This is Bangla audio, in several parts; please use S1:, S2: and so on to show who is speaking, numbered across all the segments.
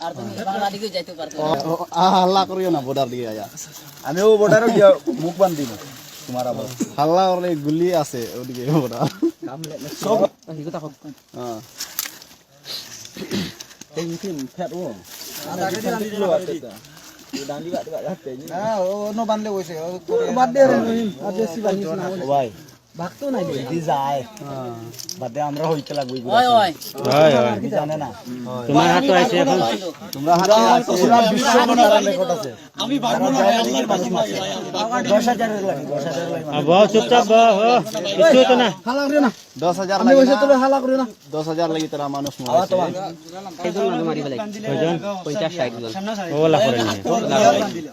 S1: আর তুমি বাংলা দিকে যাইতে পারতো
S2: হাল্লা করিও না বর্ডার দিকে আয়া
S3: আমিও বর্ডারে গিয়া মুখ বান্ধ দিব তোমার আবার
S2: হাল্লা করলে গুলি আছে ওদিকে বর্ডার
S3: সব
S2: হ্যাঁ
S3: এই মিটিং ফেট ও হ্যাঁ ও নো বান্ধলে কইছে বাদ দে রে নহিম আর বেশি বানিস না ভাই ভাগতো নাই দি যায়। বাদ আমরা হইতে লাগবই
S1: ওই ওই
S4: হয়। হয়
S3: জানে না।
S4: তোমার হাতে আছে এখন।
S2: তোমরা হাতে আছো
S3: পুরা বিশ্ব মনোরম রেকর্ড আছে। আমি পারব না আল্লাহর বাসি মাসি 10000 লাগে 10000 লাগে।
S4: আ, বহ চুপচাপ বহ কিছু হতো না।
S3: হালা করে না।
S2: দশ হাজার
S3: আমি তোরে হালা করে না।
S2: দশ হাজার লাগি তারা মানুষ
S3: আওয়া তো
S4: কয়জন ওলা করে নিয়ে না নেট দিতাম না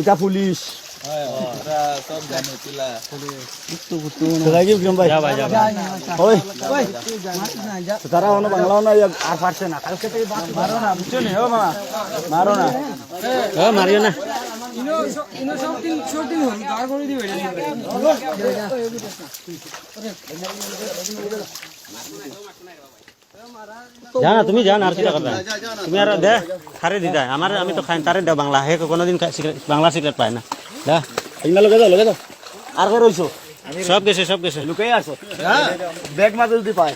S3: এটা পুলিশ লাগি বিক্রম ভাই
S4: যা ভাই। যা
S3: ওই তারা অন্য বাংলাও না আর পারছে না। মারো না বুঝছ নি? মারো না।
S4: ও হ্যাঁ, হ্যাঁ, মারিও না। জানা তুমি জান আর কিটা কথা। তুমি আর দে খারে দিদা আমার আমি তো খাই তারে দে বাংলা। হে কোনোদিন বাংলা সিগারেট পায় না। দা।
S3: ইমা লগে দাও লগে দাও। আর কই রইছো?
S4: সব গেছে সব গেছে।
S3: লুকাই আছো। হ্যাঁ, ব্যাগ মাঝে যদি পায়।